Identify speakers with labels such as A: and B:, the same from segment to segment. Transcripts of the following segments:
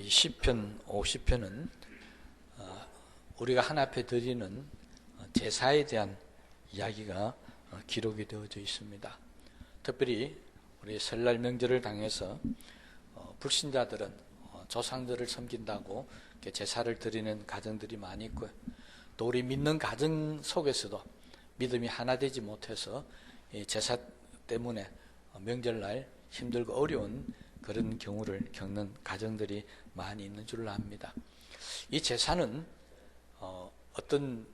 A: 이 시편 50편은 어, 우리가 하나 앞에 드리는 어, 제사에 대한 이야기가 어, 기록이 되어져 있습니다. 특별히 우리 설날 명절을 당해서 어, 불신자들은 어, 조상들을 섬긴다고 제사를 드리는 가정들이 많이 있고요. 또 우리 믿는 가정 속에서도 믿음이 하나 되지 못해서 이 제사 때문에 어, 명절날 힘들고 어려운 그런 경우를 겪는 가정들이 많이 있는 줄로 압니다. 이 제사는 어, 어떤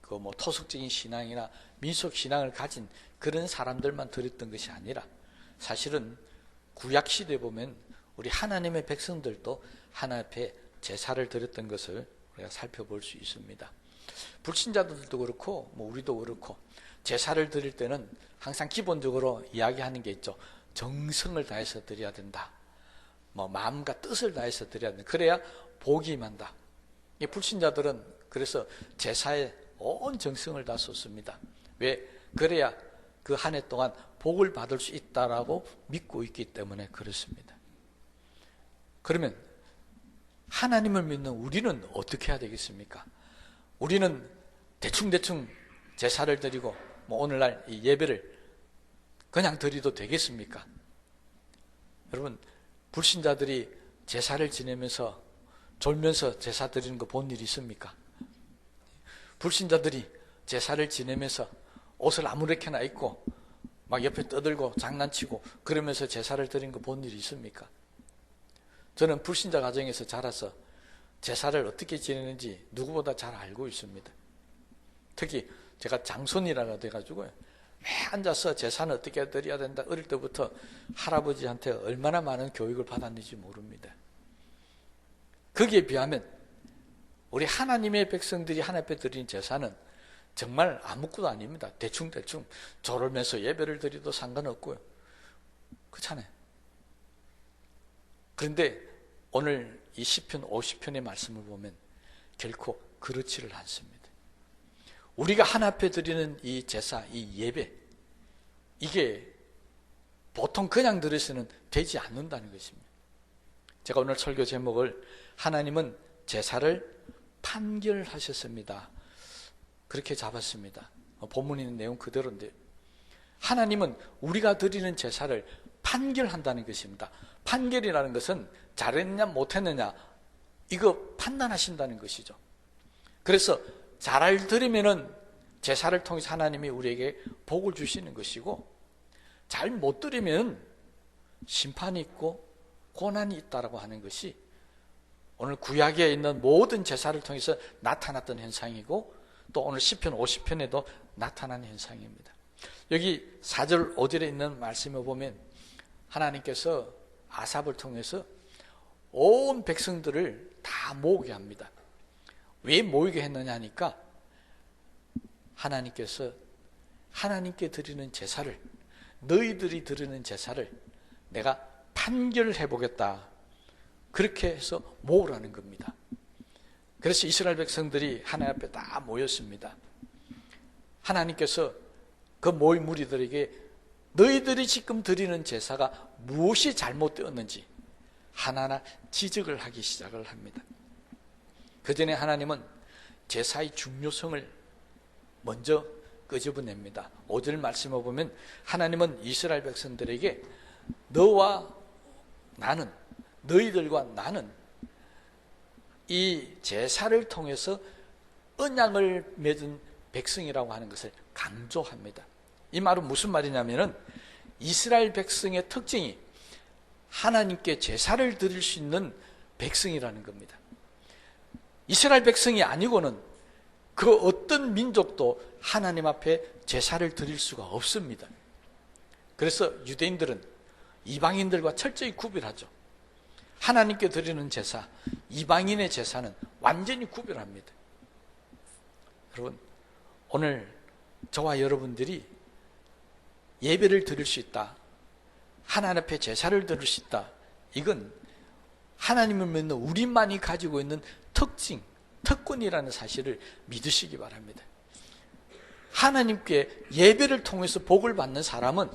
A: 그 뭐 토속적인 신앙이나 민속 신앙을 가진 그런 사람들만 드렸던 것이 아니라 사실은 구약 시대 보면 우리 하나님의 백성들도 하나 앞에 제사를 드렸던 것을 우리가 살펴볼 수 있습니다. 불신자들도 그렇고 뭐 우리도 그렇고 제사를 드릴 때는 항상 기본적으로 이야기하는 게 있죠. 정성을 다해서 드려야 된다. 뭐 마음과 뜻을 다해서 드려야 된다. 그래야 복이 임한다. 이 불신자들은 그래서 제사에 온 정성을 다 쏟습니다. 왜? 그래야 그 한 해 동안 복을 받을 수 있다라고 믿고 있기 때문에 그렇습니다. 그러면 하나님을 믿는 우리는 어떻게 해야 되겠습니까? 우리는 대충대충 제사를 드리고 뭐 오늘날 이 예배를 그냥 드리도 되겠습니까? 여러분 불신자들이 제사를 지내면서 졸면서 제사 드리는 거 본 일 있습니까? 불신자들이 제사를 지내면서 옷을 아무렇게나 입고 막 옆에 떠들고 장난치고 그러면서 제사를 드린 거 본 일이 있습니까? 저는 불신자 가정에서 자라서 제사를 어떻게 지내는지 누구보다 잘 알고 있습니다. 특히 제가 장손이라가 돼가지고요. 매 앉아서 제사는 어떻게 드려야 된다. 어릴 때부터 할아버지한테 얼마나 많은 교육을 받았는지 모릅니다. 거기에 비하면 우리 하나님의 백성들이 하나님 앞에 드린 제사는 정말 아무것도 아닙니다. 대충대충 졸으면서 예배를 드려도 상관없고요. 그렇잖아요. 그런데 오늘 이 10편, 50편의 말씀을 보면 결코 그렇지를 않습니다. 우리가 하나 앞에 드리는 이 제사, 이 예배, 이게 보통 그냥 들으서는 되지 않는다는 것입니다. 제가 오늘 설교 제목을 하나님은 제사를 판결하셨습니다. 그렇게 잡았습니다. 본문에 있는 내용 그대로인데 하나님은 우리가 드리는 제사를 판결한다는 것입니다. 판결이라는 것은 잘했냐 못했느냐 이거 판단하신다는 것이죠. 그래서 잘 드리면은 제사를 통해서 하나님이 우리에게 복을 주시는 것이고 잘 못 드리면 심판이 있고 고난이 있다라고 하는 것이 오늘 구약에 있는 모든 제사를 통해서 나타났던 현상이고 또 오늘 10편 50편에도 나타난 현상입니다. 여기 4절 5절에 있는 말씀을 보면 하나님께서 아삽을 통해서 온 백성들을 다 모으게 합니다. 왜 모이게 했느냐 하니까 하나님께서 하나님께 드리는 제사를 너희들이 드리는 제사를 내가 판결해 보겠다. 그렇게 해서 모으라는 겁니다. 그래서 이스라엘 백성들이 하나님 앞에 다 모였습니다. 하나님께서 그 모인 무리들에게 너희들이 지금 드리는 제사가 무엇이 잘못되었는지 하나하나 지적을 하기 시작을 합니다. 그 전에 하나님은 제사의 중요성을 먼저 끄집어냅니다. 5절 말씀을 보면 하나님은 이스라엘 백성들에게 너와 나는 너희들과 나는 이 제사를 통해서 언약을 맺은 백성이라고 하는 것을 강조합니다. 이 말은 무슨 말이냐면은 이스라엘 백성의 특징이 하나님께 제사를 드릴 수 있는 백성이라는 겁니다. 이스라엘 백성이 아니고는 그 어떤 민족도 하나님 앞에 제사를 드릴 수가 없습니다. 그래서 유대인들은 이방인들과 철저히 구별하죠. 하나님께 드리는 제사, 이방인의 제사는 완전히 구별합니다. 여러분, 오늘 저와 여러분들이 예배를 드릴 수 있다. 하나님 앞에 제사를 드릴 수 있다. 이건 하나님을 믿는 우리만이 가지고 있는 특징, 특권이라는 사실을 믿으시기 바랍니다. 하나님께 예배를 통해서 복을 받는 사람은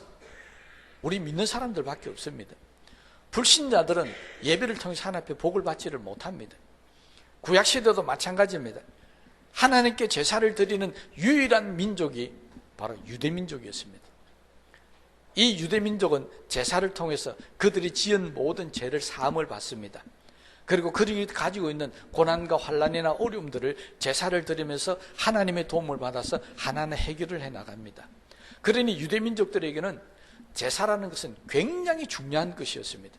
A: 우리 믿는 사람들밖에 없습니다. 불신자들은 예배를 통해서 하나님 앞에 복을 받지를 못합니다. 구약 시대도 마찬가지입니다. 하나님께 제사를 드리는 유일한 민족이 바로 유대 민족이었습니다. 이 유대 민족은 제사를 통해서 그들이 지은 모든 죄를 사함을 받습니다. 그리고 그들이 가지고 있는 고난과 환란이나 어려움들을 제사를 드리면서 하나님의 도움을 받아서 하나는 해결을 해 나갑니다. 그러니 유대 민족들에게는 제사라는 것은 굉장히 중요한 것이었습니다.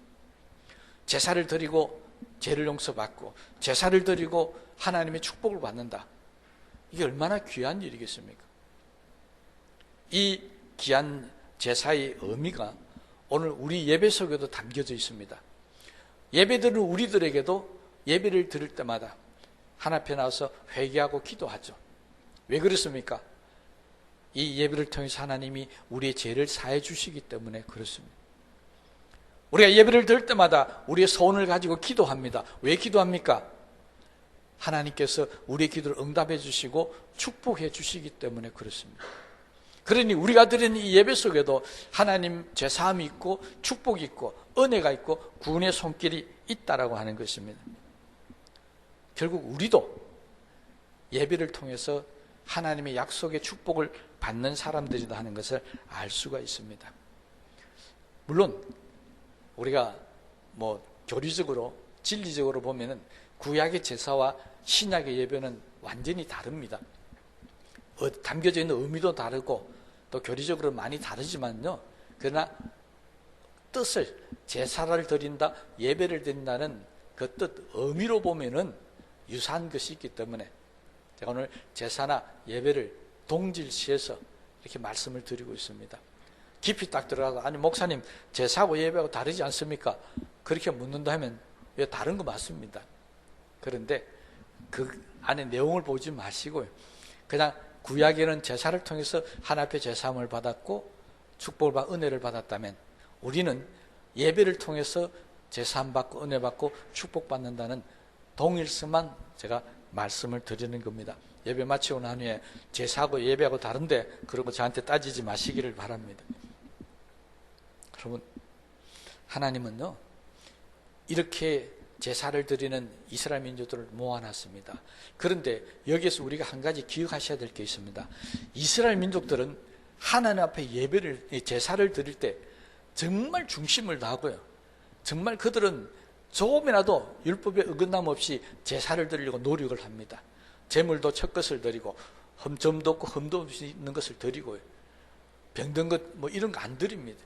A: 제사를 드리고 죄를 용서받고 제사를 드리고 하나님의 축복을 받는다. 이게 얼마나 귀한 일이겠습니까? 이 귀한 제사의 의미가 오늘 우리 예배 속에도 담겨져 있습니다. 예배드는 우리들에게도 예배를 드릴 때마다 하나 앞에 나와서 회개하고 기도하죠. 왜 그렇습니까? 이 예배를 통해서 하나님이 우리의 죄를 사해 주시기 때문에 그렇습니다. 우리가 예배를 드릴 때마다 우리의 소원을 가지고 기도합니다. 왜 기도합니까? 하나님께서 우리의 기도를 응답해 주시고 축복해 주시기 때문에 그렇습니다. 그러니 우리가 드리는 이 예배 속에도 하나님 죄사함이 있고 축복이 있고 은혜가 있고 구원의 손길이 있다라고 하는 것입니다. 결국 우리도 예배를 통해서 하나님의 약속의 축복을 받는 사람들이다 하는 것을 알 수가 있습니다. 물론 우리가 뭐 교리적으로 진리적으로 보면은 구약의 제사와 신약의 예배는 완전히 다릅니다. 어, 담겨져 있는 의미도 다르고 또 교리적으로 많이 다르지만요. 그러나 뜻을 제사를 드린다, 예배를 드린다는 그 뜻 의미로 보면은 유사한 것이 있기 때문에 제가 오늘 제사나 예배를 동질시해서 이렇게 말씀을 드리고 있습니다. 깊이 딱 들어가서 아니 목사님 제사하고 예배하고 다르지 않습니까? 그렇게 묻는다 하면 왜 다른 거 맞습니다. 그런데 그 안에 내용을 보지 마시고요. 그냥 구약에는 제사를 통해서 하나 앞에 제사함을 받았고 축복을 받 은혜를 받았다면 우리는 예배를 통해서 제사함 받고 은혜 받고 축복 받는다는 동일성만 제가 말씀을 드리는 겁니다. 예배 마치고 난 후에 제사하고 예배하고 다른데 그러고 저한테 따지지 마시기를 바랍니다. 여러분 하나님은요 이렇게 제사를 드리는 이스라엘 민족들을 모아놨습니다. 그런데 여기에서 우리가 한 가지 기억하셔야 될 게 있습니다. 이스라엘 민족들은 하나님 앞에 예배를 제사를 드릴 때 정말 중심을 다하고요. 정말 그들은 조금이라도 율법에 어긋남 없이 제사를 드리려고 노력을 합니다. 재물도 첫 것을 드리고 흠점도 없고 흠도 없이 있는 것을 드리고요. 병든 것 뭐 이런 거 안 드립니다.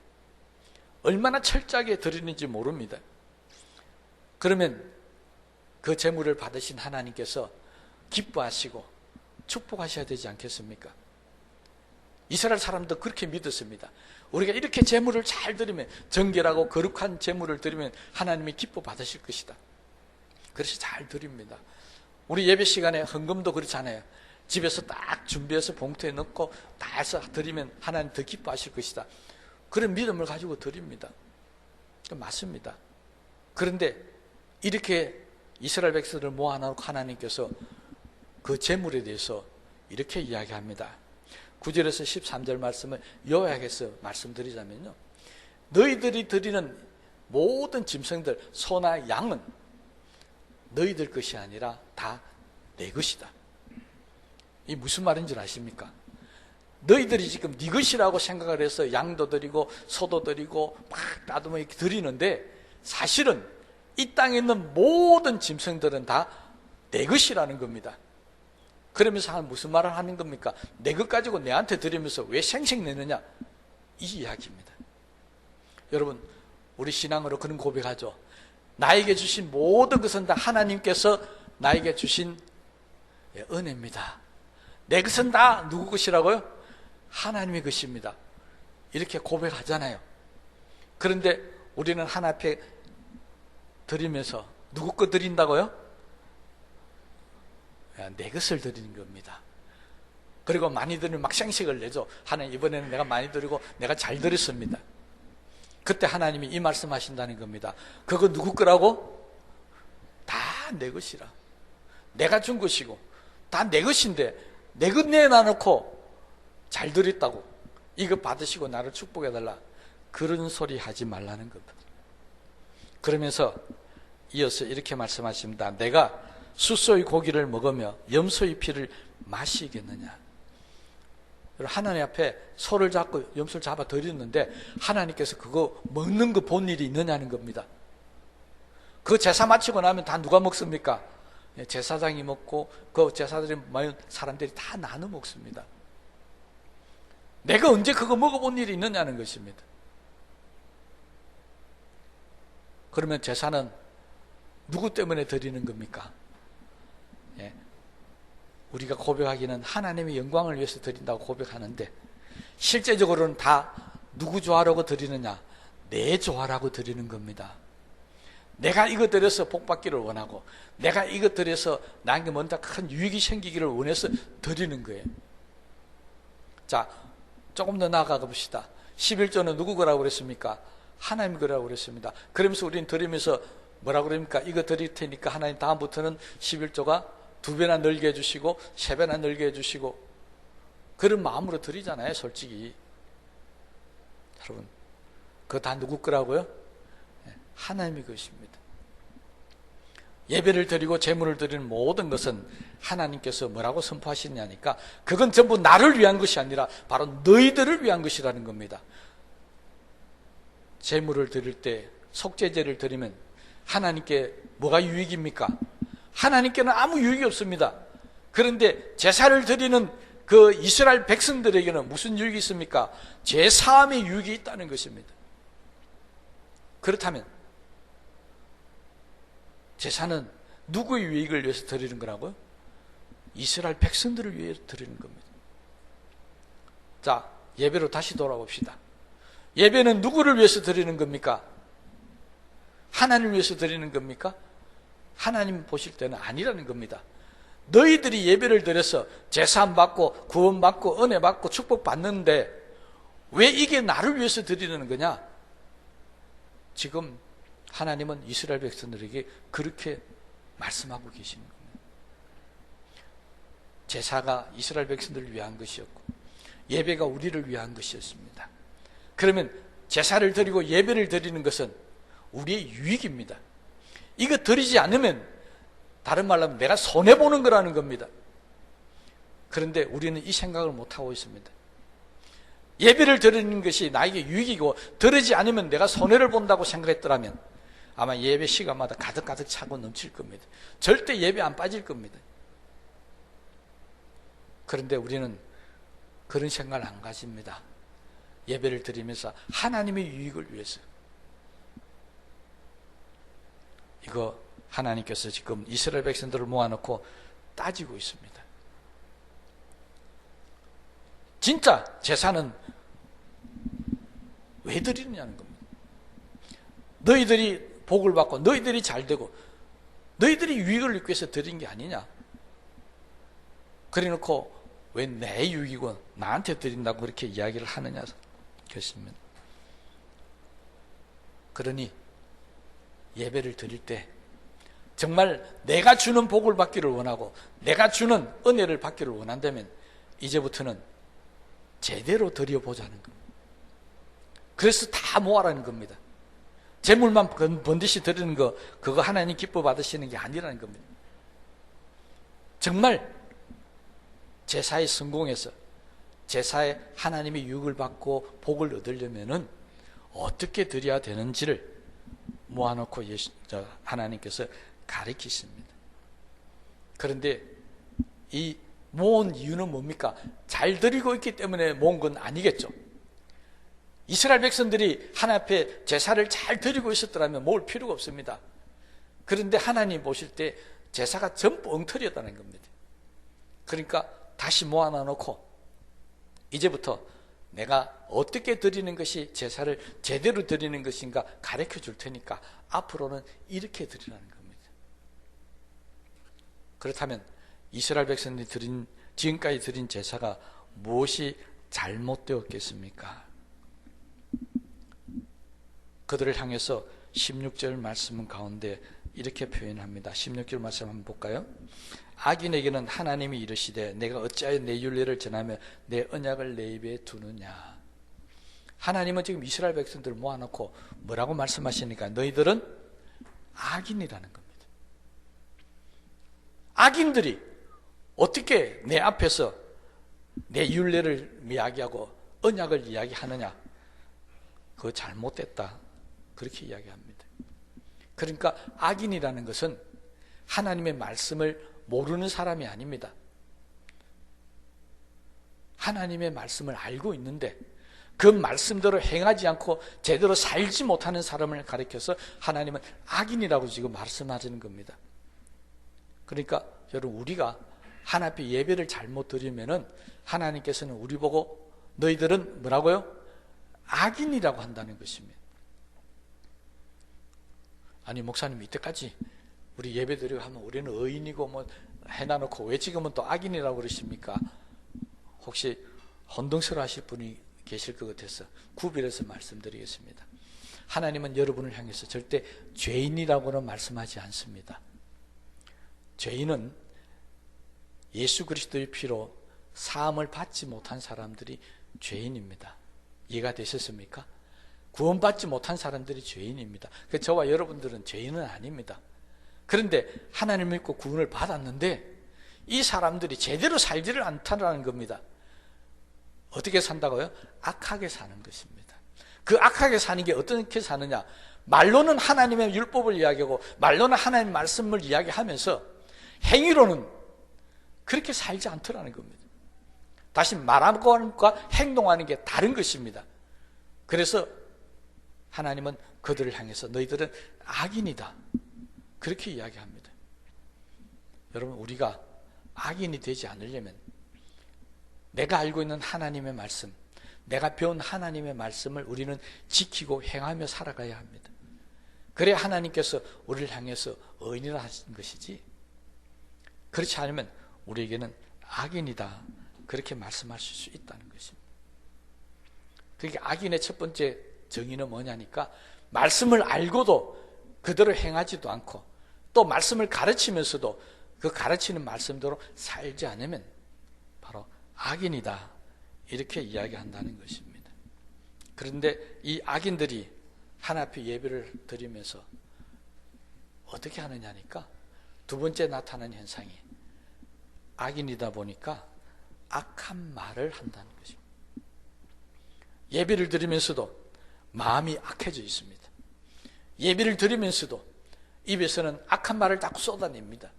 A: 얼마나 철저하게 드리는지 모릅니다. 그러면 그 재물을 받으신 하나님께서 기뻐하시고 축복하셔야 되지 않겠습니까? 이스라엘 사람도 그렇게 믿었습니다. 우리가 이렇게 재물을 잘 드리면 정결하고 거룩한 재물을 드리면 하나님이 기뻐 받으실 것이다. 그래서 잘 드립니다. 우리 예배 시간에 헌금도 그렇잖아요. 집에서 딱 준비해서 봉투에 넣고 다 해서 드리면 하나님 더 기뻐하실 것이다. 그런 믿음을 가지고 드립니다. 맞습니다. 그런데 이렇게 이스라엘 백성들을 모아놓고 하나님께서 그 재물에 대해서 이렇게 이야기합니다. 9절에서 13절 말씀을 요약해서 말씀드리자면요. 너희들이 드리는 모든 짐승들, 소나 양은 너희들 것이 아니라 다 내 것이다. 이 무슨 말인 줄 아십니까? 너희들이 지금 네 것이라고 생각을 해서 양도 드리고 소도 드리고 막뭐 이렇게 드리는데 사실은 이 땅에 있는 모든 짐승들은 다 내 것이라는 겁니다. 그러면서 무슨 말을 하는 겁니까? 내 것 가지고 내한테 드리면서 왜 생색내느냐? 이 이야기입니다. 여러분, 우리 신앙으로 그런 고백하죠. 나에게 주신 모든 것은 다 하나님께서 나에게 주신 예, 은혜입니다. 내 것은 다 누구 것이라고요? 하나님의 것입니다. 이렇게 고백하잖아요. 그런데 우리는 하나 앞에 드리면서 누구 거 드린다고요? 내 것을 드리는 겁니다. 그리고 많이 드리면 막 생색을 내죠. 하나님 이번에는 내가 많이 드리고 내가 잘 드렸습니다. 그때 하나님이 이 말씀 하신다는 겁니다. 그거 누구 거라고? 다 내 것이라. 내가 준 것이고 다 내 것인데 내 것 내놔놓고 잘 드렸다고 이거 받으시고 나를 축복해달라. 그런 소리 하지 말라는 겁니다. 그러면서 이어서 이렇게 말씀하십니다. 내가 숫소의 고기를 먹으며 염소의 피를 마시겠느냐? 하나님 앞에 소를 잡고 염소를 잡아 드렸는데 하나님께서 그거 먹는 거 본 일이 있느냐는 겁니다. 그 제사 마치고 나면 다 누가 먹습니까? 예, 제사장이 먹고 그 제사들이 많은 사람들이 다 나눠 먹습니다. 내가 언제 그거 먹어본 일이 있느냐는 것입니다. 그러면 제사는 누구 때문에 드리는 겁니까? 예. 우리가 고백하기는 하나님의 영광을 위해서 드린다고 고백하는데 실제적으로는 다 누구 좋아라고 드리느냐? 내 좋아라고 드리는 겁니다. 내가 이것 들여서 복 받기를 원하고 내가 이것 들여서 나에게 뭔가 큰 유익이 생기기를 원해서 드리는 거예요. 자, 조금 더 나아가 봅시다. 11조는 누구 거라고 그랬습니까? 하나님 거라고 그랬습니다. 그러면서 우리는 드리면서 뭐라고 그럽니까? 이거 드릴 테니까 하나님 다음부터는 11조가 두 배나 늘게 해주시고 세 배나 늘게 해주시고 그런 마음으로 드리잖아요, 솔직히. 여러분, 그거 다 누구 거라고요? 하나님의 것입니다. 예배를 드리고 재물을 드리는 모든 것은 하나님께서 뭐라고 선포하시냐니까 그건 전부 나를 위한 것이 아니라 바로 너희들을 위한 것이라는 겁니다. 재물을 드릴 때 속죄제를 드리면 하나님께 뭐가 유익입니까? 하나님께는 아무 유익이 없습니다. 그런데 제사를 드리는 그 이스라엘 백성들에게는 무슨 유익이 있습니까? 제 사함의 유익이 있다는 것입니다. 그렇다면 제사는 누구의 유익을 위해서 드리는 거라고요? 이스라엘 백성들을 위해 드리는 겁니다. 자, 예배로 다시 돌아봅시다. 예배는 누구를 위해서 드리는 겁니까? 하나님을 위해서 드리는 겁니까? 하나님 보실 때는 아니라는 겁니다. 너희들이 예배를 드려서 제사함 받고 구원 받고 은혜 받고 축복 받는데 왜 이게 나를 위해서 드리는 거냐? 지금 하나님은 이스라엘 백성들에게 그렇게 말씀하고 계시는 겁니다. 제사가 이스라엘 백성들을 위한 것이었고 예배가 우리를 위한 것이었습니다. 그러면 제사를 드리고 예배를 드리는 것은 우리의 유익입니다. 이거 드리지 않으면 다른 말로 하면 내가 손해 보는 거라는 겁니다. 그런데 우리는 이 생각을 못 하고 있습니다. 예배를 드리는 것이 나에게 유익이고 드리지 않으면 내가 손해를 본다고 생각했더라면 아마 예배 시간마다 가득가득 차고 넘칠 겁니다. 절대 예배 안 빠질 겁니다. 그런데 우리는 그런 생각을 안 가집니다. 예배를 드리면서 하나님의 유익을 위해서. 이거 하나님께서 지금 이스라엘 백성들을 모아놓고 따지고 있습니다. 진짜 제사는 왜 드리느냐는 겁니다. 너희들이 복을 받고 너희들이 잘 되고 너희들이 유익을 얻기 위해서 드린 게 아니냐. 그래 놓고 왜 내 유익이고 나한테 드린다고 그렇게 이야기를 하느냐 그렇습니다. 그러니 예배를 드릴 때 정말 내가 주는 복을 받기를 원하고 내가 주는 은혜를 받기를 원한다면 이제부터는 제대로 드려보자는 겁니다. 그래서 다 모아라는 겁니다. 재물만 번듯이 드리는 거, 그거 하나님 기뻐 받으시는 게 아니라는 겁니다. 정말 제사에 성공해서 제사에 하나님의 유익을 받고 복을 얻으려면은 어떻게 드려야 되는지를 모아놓고 예수, 하나님께서 가르치십니다. 그런데 이 모은 이유는 뭡니까? 잘 드리고 있기 때문에 모은 건 아니겠죠. 이스라엘 백성들이 하나님 앞에 제사를 잘 드리고 있었더라면 모을 필요가 없습니다. 그런데 하나님 보실 때 제사가 전부 엉터리였다는 겁니다. 그러니까 다시 모아놔 놓고 이제부터 내가 어떻게 드리는 것이 제사를 제대로 드리는 것인가 가르쳐 줄 테니까 앞으로는 이렇게 드리라는 겁니다. 그렇다면 이스라엘 백성들이 드린 지금까지 드린 제사가 무엇이 잘못되었겠습니까? 그들을 향해서 16절 말씀 가운데 이렇게 표현합니다. 16절 말씀 한번 볼까요? 악인에게는 하나님이 이르시되 내가 어찌하여 내 윤례를 전하며 내 언약을 내 입에 두느냐. 하나님은 지금 이스라엘 백성들을 모아놓고 뭐라고 말씀하시니까 너희들은 악인이라는 겁니다. 악인들이 어떻게 내 앞에서 내 윤례를 이야기하고 언약을 이야기하느냐? 그거 잘못됐다. 그렇게 이야기합니다. 그러니까 악인이라는 것은 하나님의 말씀을 모르는 사람이 아닙니다. 하나님의 말씀을 알고 있는데 그 말씀대로 행하지 않고 제대로 살지 못하는 사람을 가리켜서 하나님은 악인이라고 지금 말씀하시는 겁니다. 그러니까 여러분 우리가 하나님 앞에 예배를 잘못 드리면은 하나님께서는 우리 보고 너희들은 뭐라고요? 악인이라고 한다는 것입니다. 아니 목사님 이때까지 우리 예배 드리고 하면 우리는 의인이고 뭐 해놔놓고 왜 지금은 또 악인이라고 그러십니까? 혹시 혼동스러워 하실 분이 계실 것 같아서 구별해서 말씀드리겠습니다. 하나님은 여러분을 향해서 절대 죄인이라고는 말씀하지 않습니다. 죄인은 예수 그리스도의 피로 사함을 받지 못한 사람들이 죄인입니다. 이해가 되셨습니까? 구원받지 못한 사람들이 죄인입니다. 그 저와 여러분들은 죄인은 아닙니다. 그런데 하나님 믿고 구원을 받았는데 이 사람들이 제대로 살지를 않다는 겁니다. 어떻게 산다고요? 악하게 사는 것입니다. 그 악하게 사는 게 어떻게 사느냐? 말로는 하나님의 율법을 이야기하고 말로는 하나님의 말씀을 이야기하면서 행위로는 그렇게 살지 않더라는 겁니다. 다시 말하는 것과 행동하는 게 다른 것입니다. 그래서 하나님은 그들을 향해서 너희들은 악인이다. 그렇게 이야기합니다. 여러분, 우리가 악인이 되지 않으려면 내가 알고 있는 하나님의 말씀, 내가 배운 하나님의 말씀을 우리는 지키고 행하며 살아가야 합니다. 그래야 하나님께서 우리를 향해서 의인이라 하신 것이지. 그렇지 않으면 우리에게는 악인이다. 그렇게 말씀하실 수 있다는 것입니다. 그러니까 악인의 첫 번째 정의는 뭐냐니까 말씀을 알고도 그대로 행하지도 않고 또 말씀을 가르치면서도 그 가르치는 말씀대로 살지 않으면 바로 악인이다. 이렇게 이야기한다는 것입니다. 그런데 이 악인들이 하나 앞에 예배를 드리면서 어떻게 하느냐니까 두 번째 나타나는 현상이 악인이다 보니까 악한 말을 한다는 것입니다. 예배를 드리면서도 마음이 악해져 있습니다. 예배를 드리면서도 입에서는 악한 말을 자꾸 쏟아냅니다.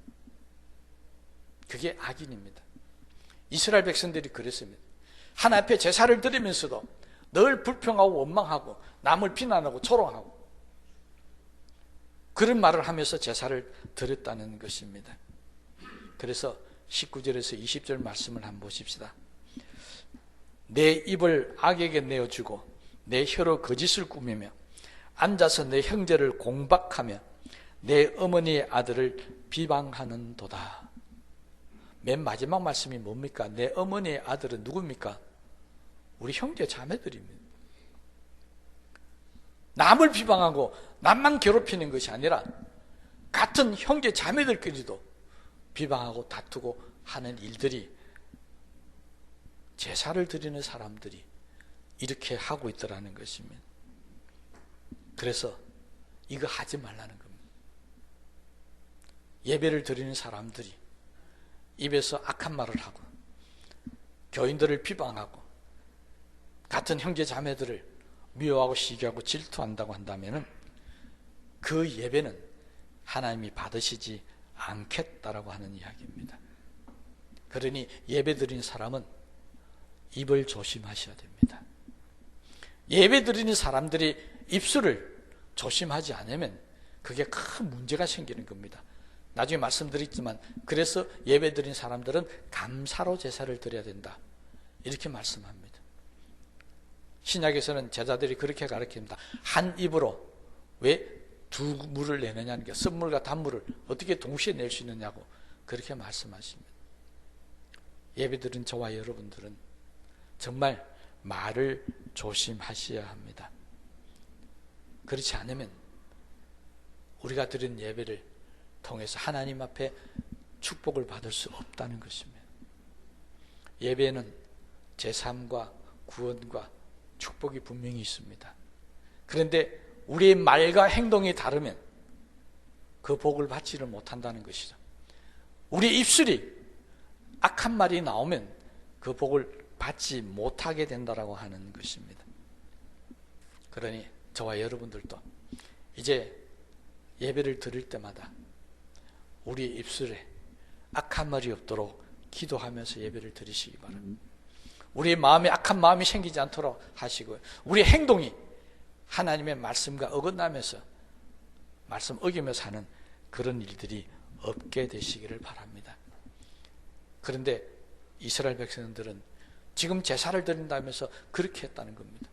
A: 그게 악인입니다. 이스라엘 백성들이 그랬습니다. 하나 앞에 제사를 드리면서도 늘 불평하고 원망하고 남을 비난하고 조롱하고 그런 말을 하면서 제사를 드렸다는 것입니다. 그래서 19절에서 20절 말씀을 한번 보십시다. 내 입을 악에게 내어주고 내 혀로 거짓을 꾸미며 앉아서 내 형제를 공박하며 내 어머니의 아들을 비방하는 도다. 맨 마지막 말씀이 뭡니까? 내 어머니의 아들은 누굽니까? 우리 형제 자매들입니다. 남을 비방하고 남만 괴롭히는 것이 아니라 같은 형제 자매들끼리도 비방하고 다투고 하는 일들이 제사를 드리는 사람들이 이렇게 하고 있더라는 것입니다. 그래서 이거 하지 말라는 겁니다. 예배를 드리는 사람들이 입에서 악한 말을 하고 교인들을 비방하고 같은 형제 자매들을 미워하고 시기하고 질투한다고 한다면 그 예배는 하나님이 받으시지 않겠다라고 하는 이야기입니다. 그러니 예배 드린 사람은 입을 조심하셔야 됩니다. 예배 드리는 사람들이 입술을 조심하지 않으면 그게 큰 문제가 생기는 겁니다. 나중에 말씀드렸지만 그래서 예배 드린 사람들은 감사로 제사를 드려야 된다. 이렇게 말씀합니다. 신약에서는 제자들이 그렇게 가르칩니다. 한 입으로 왜 두 물을 내느냐는 게 선물과 단물을 어떻게 동시에 낼 수 있느냐고 그렇게 말씀하십니다. 예배 드린 저와 여러분들은 정말 말을 조심하셔야 합니다. 그렇지 않으면 우리가 드린 예배를 통해서 하나님 앞에 축복을 받을 수 없다는 것입니다. 예배는 제3과 구원과 축복이 분명히 있습니다. 그런데 우리의 말과 행동이 다르면 그 복을 받지를 못한다는 것이죠. 우리 입술이 악한 말이 나오면 그 복을 받지 못하게 된다라고 하는 것입니다. 그러니 저와 여러분들도 이제 예배를 드릴 때마다 우리 입술에 악한 말이 없도록 기도하면서 예배를 드리시기 바랍니다. 우리 마음에 악한 마음이 생기지 않도록 하시고요. 우리 행동이 하나님의 말씀과 어긋나면서 말씀 어기면서 하는 그런 일들이 없게 되시기를 바랍니다. 그런데 이스라엘 백성들은 지금 제사를 드린다면서 그렇게 했다는 겁니다.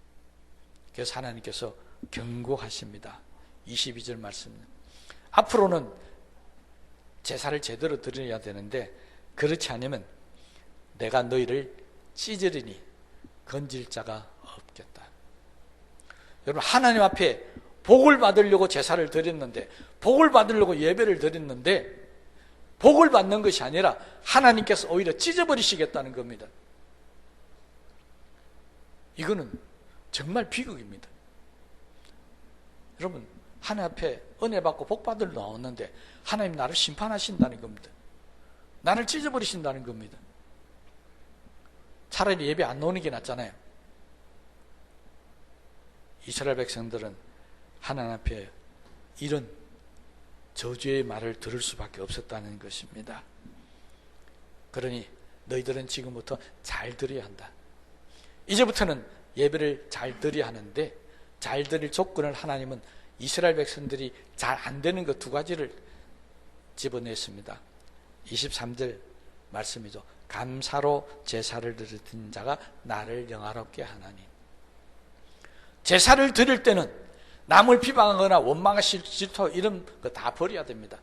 A: 그래서 하나님께서 경고하십니다. 22절 말씀. 앞으로는 제사를 제대로 드려야 되는데 그렇지 않으면 내가 너희를 찢으리니 건질 자가 없겠다. 여러분 하나님 앞에 복을 받으려고 제사를 드렸는데 복을 받으려고 예배를 드렸는데 복을 받는 것이 아니라 하나님께서 오히려 찢어버리시겠다는 겁니다. 이거는 정말 비극입니다. 여러분 하나님 앞에 은혜 받고 복 받으러 나왔는데 하나님 나를 심판하신다는 겁니다. 나를 찢어버리신다는 겁니다. 차라리 예배 안 나오는 게 낫잖아요. 이스라엘 백성들은 하나님 앞에 이런 저주의 말을 들을 수밖에 없었다는 것입니다. 그러니 너희들은 지금부터 잘 들어야 한다. 이제부터는 예배를 잘 드려야 하는데 잘 드릴 조건을 하나님은 이스라엘 백성들이 잘 안 되는 것 두 가지를 집어냈습니다. 23절 말씀이죠. 감사로 제사를 드리는 자가 나를 영화롭게 하나니. 제사를 드릴 때는 남을 비방하거나 원망하실 질투 이런 거 다 버려야 됩니다.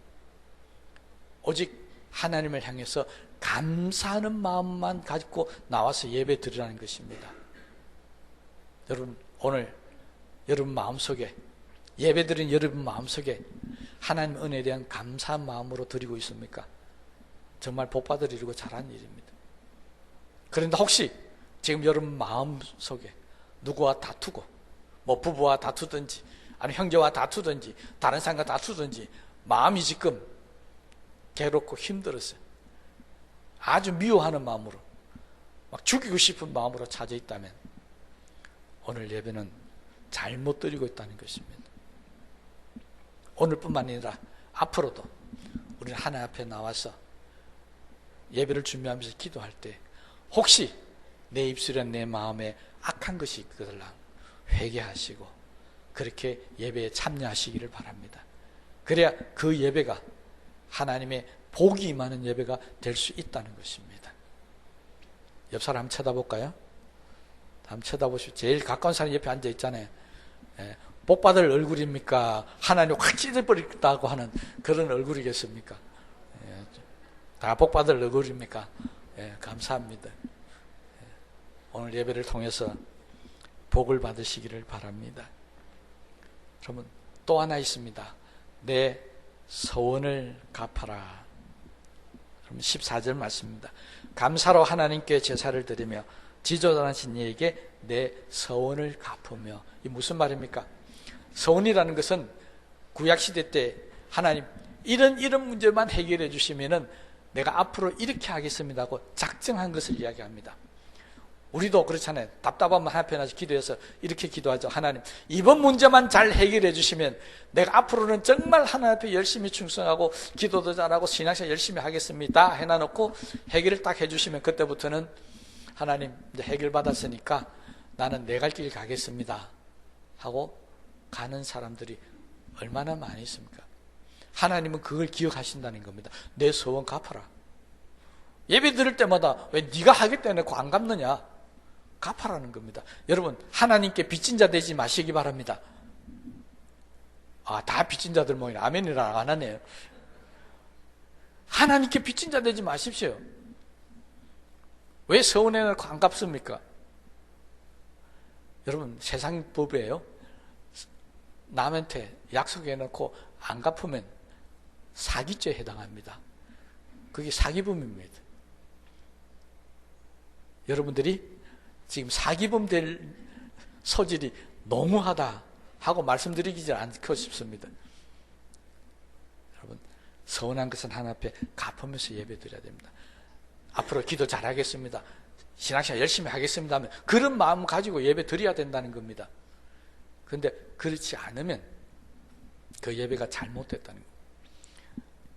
A: 오직 하나님을 향해서 감사하는 마음만 가지고 나와서 예배 드리라는 것입니다. 여러분 오늘 여러분 마음속에 예배 드린 여러분 마음속에 하나님 은혜에 대한 감사한 마음으로 드리고 있습니까? 정말 복 받으려고 잘한 일입니다. 그런데 혹시 지금 여러분 마음속에 누구와 다투고 뭐 부부와 다투든지 아니 형제와 다투든지 다른 사람과 다투든지 마음이 지금 괴롭고 힘들었어요. 아주 미워하는 마음으로 막 죽이고 싶은 마음으로 찾아 있다면 오늘 예배는 잘못 드리고 있다는 것입니다. 오늘뿐만 아니라 앞으로도 우리는 하나님 앞에 나와서 예배를 준비하면서 기도할 때 혹시 내 입술에 내 마음에 악한 것이 있거들라 회개하시고 그렇게 예배에 참여하시기를 바랍니다. 그래야 그 예배가 하나님의 복이 임하는 예배가 될 수 있다는 것입니다. 옆 사람 쳐다볼까요? 한번 쳐다보시오. 제일 가까운 사람 옆에 앉아 있잖아요. 예, 복 받을 얼굴입니까? 하나님 확 찢어버리겠다고 하는 그런 얼굴이겠습니까? 예, 다 복 받을 얼굴입니까? 예, 감사합니다. 예, 오늘 예배를 통해서 복을 받으시기를 바랍니다. 그러면 또 하나 있습니다. 내 서원을 갚아라. 그럼 14절 말씀입니다. 감사로 하나님께 제사를 드리며 지존하신 이에게 내 서원을 갚으며 이 무슨 말입니까? 서원이라는 것은 구약 시대 때 하나님 이런 이런 문제만 해결해 주시면은 내가 앞으로 이렇게 하겠습니다 하고 작정한 것을 이야기합니다. 우리도 그렇잖아요. 답답하면 하나님 앞에 기도해서 이렇게 기도하죠. 하나님, 이번 문제만 잘 해결해 주시면 내가 앞으로는 정말 하나님 앞에 열심히 충성하고 기도도 잘하고 신앙생활 열심히 하겠습니다. 해놔놓고 해결을 딱 해주시면 그때부터는 하나님 이제 해결 받았으니까 나는 내 갈 길 가겠습니다. 하고 가는 사람들이 얼마나 많이 있습니까? 하나님은 그걸 기억하신다는 겁니다. 내 소원 갚아라. 예배 드릴 때마다 왜 네가 하기 때문에 안 갚느냐? 갚아라는 겁니다. 여러분 하나님께 빚진 자 되지 마시기 바랍니다. 아, 다 빚진 자들 모이네. 아멘이라 안 하네요. 하나님께 빚진 자 되지 마십시오. 왜 서운해놓고 안 갚습니까? 여러분 세상 법이에요. 남한테 약속해놓고 안 갚으면 사기죄에 해당합니다. 그게 사기범입니다. 여러분들이 지금 사기범 될 소질이 너무하다 하고 말씀드리지 않고 싶습니다. 서운한 것은 하나 앞에 갚으면서 예배 드려야 됩니다. 앞으로 기도 잘하겠습니다. 신앙생활 열심히 하겠습니다 하면 그런 마음 가지고 예배 드려야 된다는 겁니다. 그런데 그렇지 않으면 그 예배가 잘못됐다는 겁니다.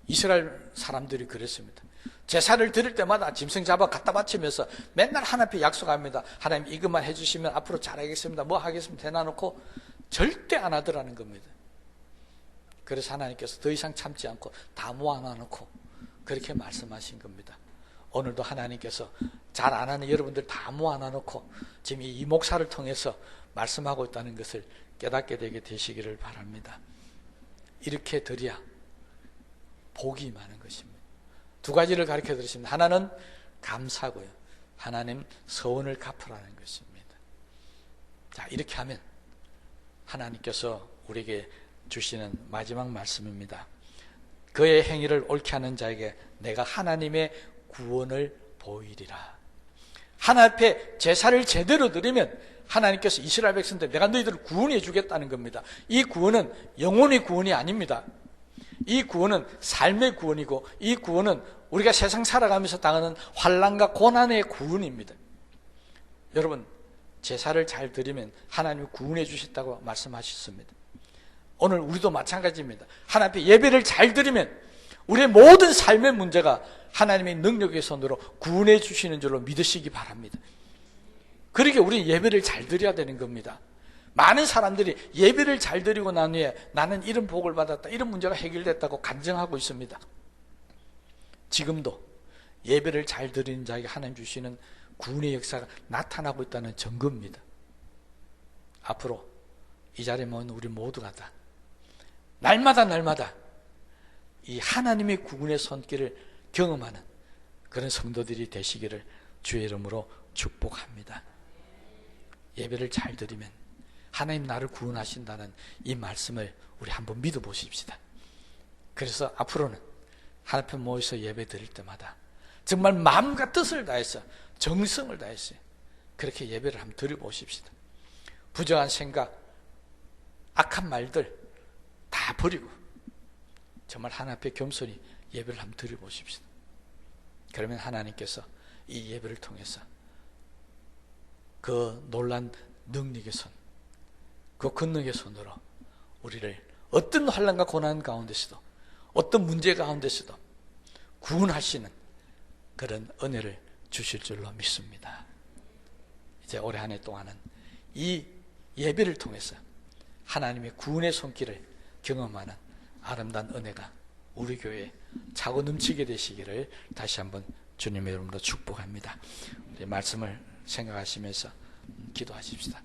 A: 이스라엘 사람들이 그랬습니다. 제사를 드릴 때마다 짐승 잡아 갖다 바치면서 맨날 하나님 앞에 약속합니다. 하나님 이것만 해주시면 앞으로 잘하겠습니다. 뭐 하겠습니다. 해놔놓고 절대 안 하더라는 겁니다. 그래서 하나님께서 더 이상 참지 않고 다 모아놔놓고 그렇게 말씀하신 겁니다. 오늘도 하나님께서 잘 안 하는 여러분들 다 모아놔 놓고 지금 이 목사를 통해서 말씀하고 있다는 것을 깨닫게 되게 되시기를 바랍니다. 이렇게 드려야 복이 많은 것입니다. 두 가지를 가르쳐 드렸습니다. 하나는 감사고요. 하나님 서원을 갚으라는 것입니다. 자, 이렇게 하면 하나님께서 우리에게 주시는 마지막 말씀입니다. 그의 행위를 옳게 하는 자에게 내가 하나님의 구원을 보이리라. 하나 앞에 제사를 제대로 드리면 하나님께서 이스라엘 백성들 내가 너희들을 구원해 주겠다는 겁니다. 이 구원은 영혼의 구원이 아닙니다. 이 구원은 삶의 구원이고 이 구원은 우리가 세상 살아가면서 당하는 환란과 고난의 구원입니다. 여러분 제사를 잘 드리면 하나님이 구원해 주셨다고 말씀하셨습니다. 오늘 우리도 마찬가지입니다. 하나님 앞에 예배를 잘 드리면 우리의 모든 삶의 문제가 하나님의 능력의 손으로 구원해 주시는 줄로 믿으시기 바랍니다. 그러게 우리 예배를 잘 드려야 되는 겁니다. 많은 사람들이 예배를 잘 드리고 난 후에 나는 이런 복을 받았다, 이런 문제가 해결됐다고 간증하고 있습니다. 지금도 예배를 잘 드리는 자에게 하나님 주시는 구원의 역사가 나타나고 있다는 증거입니다. 앞으로 이 자리에 모인 우리 모두가 다 날마다 날마다 이 하나님의 구원의 손길을 경험하는 그런 성도들이 되시기를 주의 이름으로 축복합니다. 예배를 잘 드리면 하나님 나를 구원하신다는 이 말씀을 우리 한번 믿어 보십시다. 그래서 앞으로는 하나님 모여서 예배 드릴 때마다 정말 마음과 뜻을 다해서 정성을 다해서 그렇게 예배를 한번 드려 보십시다. 부정한 생각, 악한 말들 다 버리고 정말 하나님 앞에 겸손히 예배를 한번 드려 보십시다. 그러면 하나님께서 이 예배를 통해서 그 놀란 능력의 손, 그 권능의 손으로 우리를 어떤 환란과 고난 가운데서도 어떤 문제 가운데서도 구원하시는 그런 은혜를 주실 줄로 믿습니다. 이제 올해 한 해 동안은 이 예배를 통해서 하나님의 구원의 손길을 경험하는 아름다운 은혜가 우리 교회에 차고 넘치게 되시기를 다시 한번 주님의 이름으로 축복합니다. 우리 말씀을 생각하시면서 기도하십시다.